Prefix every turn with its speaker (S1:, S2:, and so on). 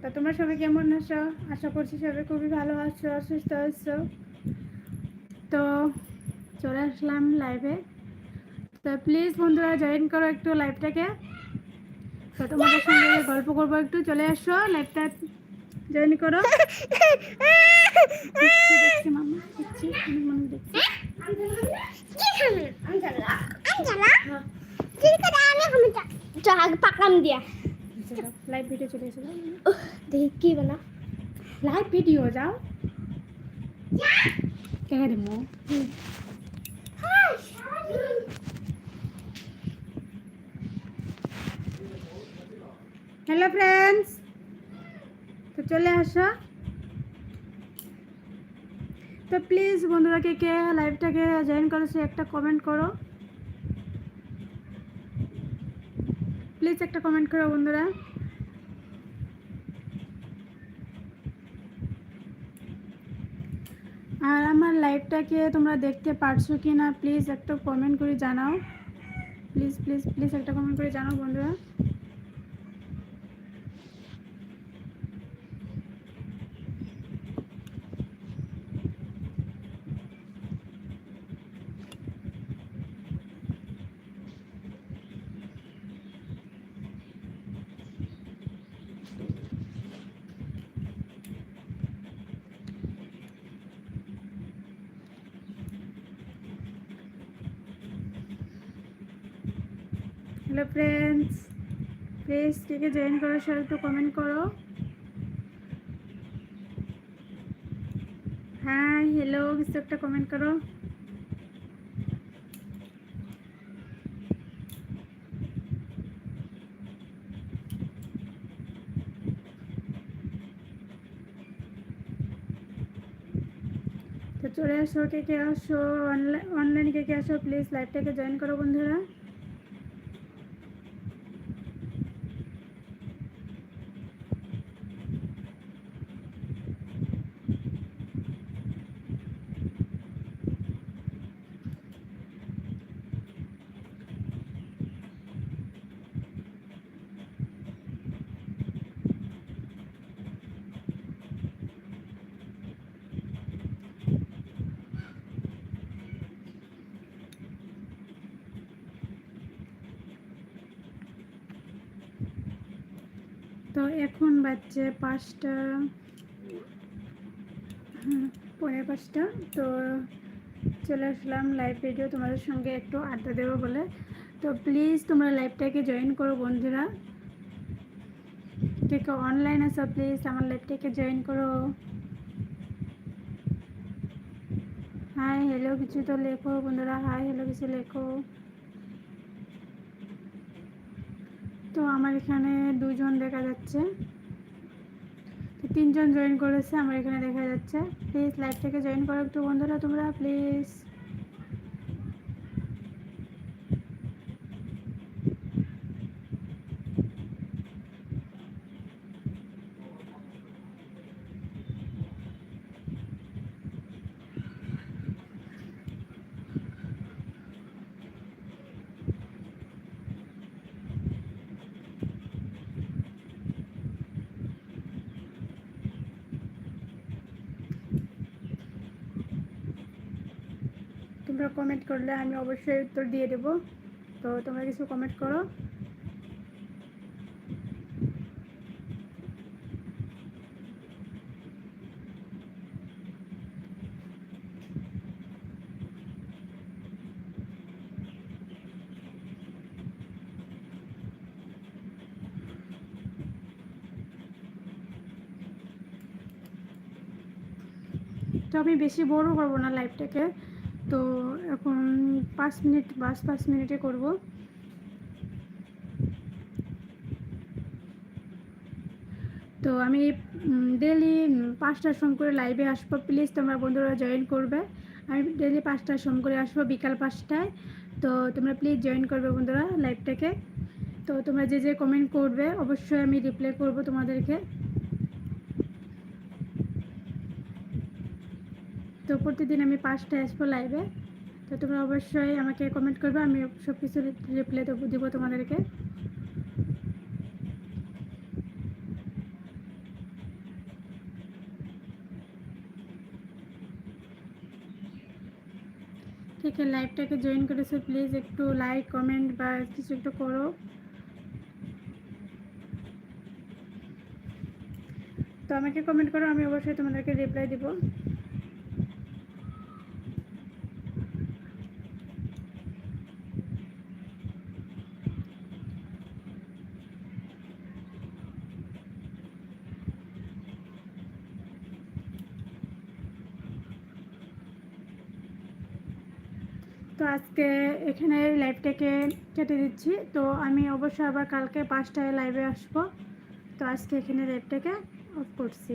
S1: তা তোমরা সবাই কেমন আছো? আশা করছি সবাই খুবই ভালো আছো অসুস্থ আছো। তো চলে আসলাম লাইভে তো প্লিজ বন্ধুরা জয়েন করো একটু লাইভটাকে তো তোমাদের সঙ্গে গল্প করব একটু, চলে আসো লাইভটা জয়েন করো। দেখছি মামা, দেখছি মানুষ দেখছি।
S2: পাকাম দিয়া।
S1: ভিডিও চলে এসে
S2: দেখি কি বানা
S1: লাইভ ভিডিও যাও। কে রে মো? হ্যালো ফ্রেন্ডস তো চলে আসো। তো প্লিজ বন্ধুরা কে কে লাইভটাকে জয়েন করেছে একটা কমেন্ট করো। প্লিজ একটা কমেন্ট করো বন্ধুরা আর আমার লাইভটাকে তোমরা দেখতে পারছ কি না প্লিজ একটা কমেন্ট করে জানাও। প্লিজ প্লিজ প্লিজ একটা কমেন্ট করে জানাও বন্ধুরা। হ্যালো ফ্রেন্ডস প্লিজ কে কে জয়েন করো সবাই একটু কমেন্ট করো। হ্যাঁ হ্যালো কিছু একটা কমেন্ট করো। তো চলে আসো, কে কে আসো অনলাইন অনলাইনে কে কে আসো প্লিজ লাইভটাকে জয়েন করো বন্ধুরা। তো এখন বাজছে পাঁচটা হ্যাঁ, পৌনে পাঁচটা। তো চলে আসলাম লাইভ ভিডিও তোমাদের সঙ্গে একটু আড্ডা দেবো বলে। তো প্লিজ তোমরা লাইভটাকে জয়েন করো বন্ধুরা। কে কে অনলাইন আছো প্লিজ আমার লাইভটাকে জয়েন করো। হাই হ্যালো কিছু তো লেখো বন্ধুরা। হাই হ্যালো কিছু লেখো। তো আমার এখানে দুজন দেখা যাচ্ছে। তিনজন জয়েন করেছে, আমার এখানে দেখা যাচ্ছে। প্লিজ লাইভটাকে জয়েন করো একটু বন্ধুরা তোমরা প্লিজ তোমরা কমেন্ট করলে আমি অবশ্যই উত্তর দিয়ে দেব। তো তোমরা কিছু কমেন্ট করো। তো আমি বেশি বড় করব না লাইভটাকে তো এখন পাঁচ মিনিট, বাস পাঁচ মিনিটে করব। তো আমি ডেলি পাঁচটার সময় করে লাইভে আসব। প্লিজ তোমরা বন্ধুরা জয়েন করবে। আমি ডেলি পাঁচটার সময় করে আসব, বিকাল পাঁচটায়। তো তোমরা প্লিজ জয়েন করবে বন্ধুরা লাইভটাকে তো তোমরা যে যে কমেন্ট করবে, অবশ্যই আমি রিপ্লাই করব তোমাদেরকে। তো প্রতিদিন আমি পাঁচটায় আসব লাইভে তো তোমরা অবশ্যই আমাকে কমেন্ট করবে, আমি সব কিছু রিপ্লাই দেবো দেবো তোমাদেরকে। ঠিক আছে লাইভটাকে জয়েন করেছ প্লিজ একটু লাইক কমেন্ট বা কিছু একটু করো। তো আমাকে কমেন্ট করো, আমি অবশ্যই তোমাদেরকে রিপ্লাই দিব। তো আজকে এখানে লাইভটাকে কেটে দিচ্ছি। তো আমি অবশ্যই আবার কালকে পাঁচটায় লাইভে আসব। তো আজকে এখানে লাইভটাকে অফ করছি।